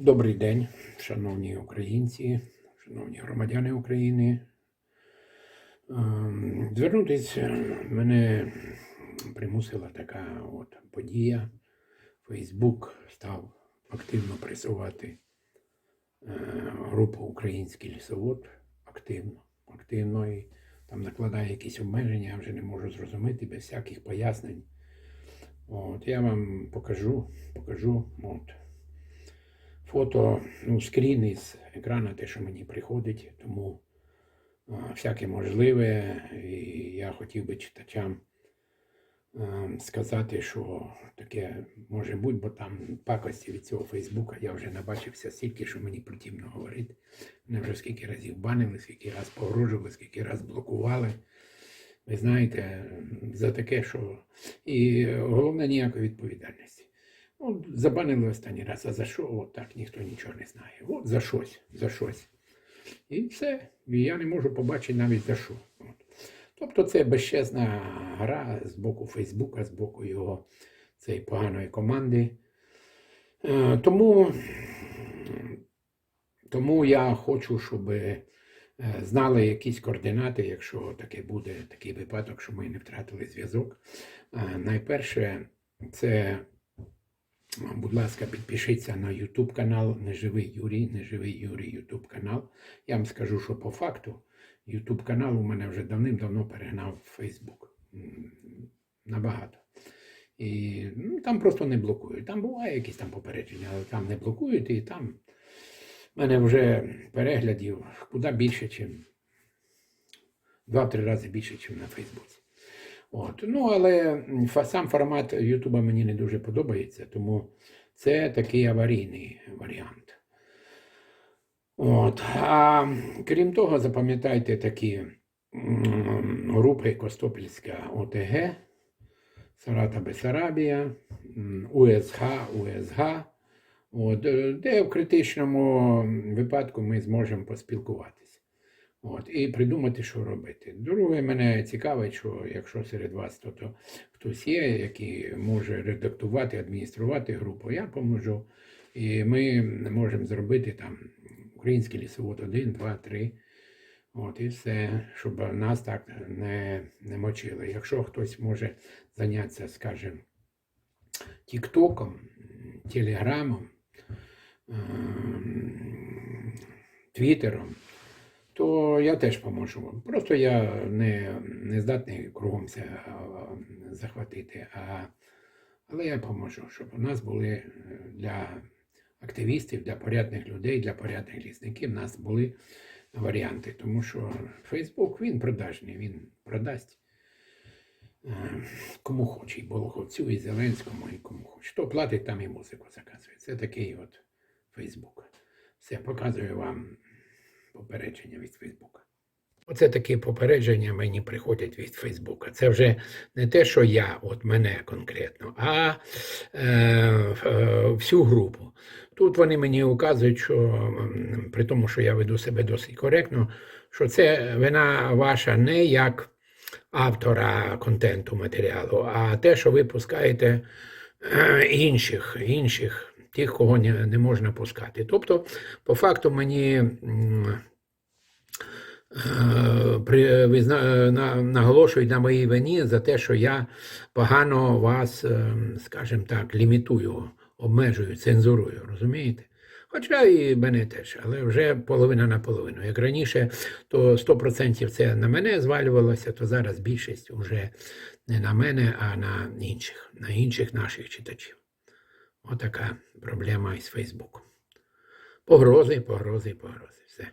Добрий день, шановні українці, шановні громадяни України. Ем, Звернутися мене примусила така от подія. Фейсбук став активно пресувати е, групу Український лісовод активно, активно і там накладає якісь обмеження, я вже не можу зрозуміти без всяких пояснень. От, я вам покажу, покажу. От фото, ну, скрін із екрану, те, що мені приходить, тому всяке можливе. І я хотів би читачам сказати, що таке може бути, бо там пакості від цього Фейсбука я вже набачився стільки, що мені противно говорити. Мене вже скільки разів банили, скільки раз погрожували, скільки раз блокували. Ви знаєте, за таке, що. І головне ніякої відповідальності. Ну, забанили останній раз, а за що? От так ніхто нічого не знає. От за щось, за щось. І все. І я не можу побачити навіть за що. От. Тобто це безчесна гра з боку Фейсбука, з боку його цієї поганої команди. Е, Тому, тому я хочу, щоб е, знали якісь координати, якщо таке буде такий випадок, що ми не втратили зв'язок. Е, Найперше, це Будь ласка, підпишіться на YouTube канал Неживий Юрій, Неживий Юрій YouTube канал. Я вам скажу, що по факту YouTube канал у мене вже давним-давно перегнав Facebook. Набагато. І ну, там просто не блокують. Там буває якісь там попередження, але там не блокують, і там в мене вже переглядів куди більше, ніж два-три рази більше, ніж на Фейсбуці. От. Ну, але сам формат Ютуба мені не дуже подобається, тому це такий аварійний варіант. От. А крім того, запам'ятайте такі групи Костопільська ОТГ, Сарата Бесарабія, УСГ, УСГ, от, де в критичному випадку ми зможемо поспілкуватися. От, і придумати, що робити. Друге, мене цікавить, що якщо серед вас то, то хтось є, який може редактувати, адмініструвати групу, я поможу. І ми можемо зробити там український лісовод 1, 2, 3. От, і все, щоб нас так не, не мочили. Якщо хтось може зайнятися, скажімо, Тіктоком, Телеграмом, ем, Твіттером, то я теж поможу вам. Просто я не, не здатний кругом все а, захватити, а, але я поможу, щоб у нас були е, для активістів, для порядних людей, для порядних лісників, у нас були варіанти. Тому що Фейсбук він продажний, він продасть е, кому хоче, і Болоховцю, і Зеленському, і кому хоче. Хто платить, там і музику заказує. Це такий от Фейсбук. Все, показую вам попередження від Фейсбука. Оце такі попередження мені приходять від Фейсбука. Це вже не те, що я, от мене конкретно, а е, е, всю групу. Тут вони мені указують, що при тому, що я веду себе досить коректно, що це вина ваша не як автора контенту матеріалу, а те, що ви пускаєте е, інших, інших, тих, кого не, можна пускати. Тобто, по факту, мені. е, е, на, наголошують на моїй вині за те, що я погано вас, е, скажімо так, лімітую, обмежую, цензурую, розумієте? Хоча і мене теж, але вже половина на половину. Як раніше, то 100% це на мене звалювалося, то зараз більшість вже не на мене, а на інших, на інших наших читачів. Отака проблема із Фейсбуком. Погрози, погрози, погрози. Все.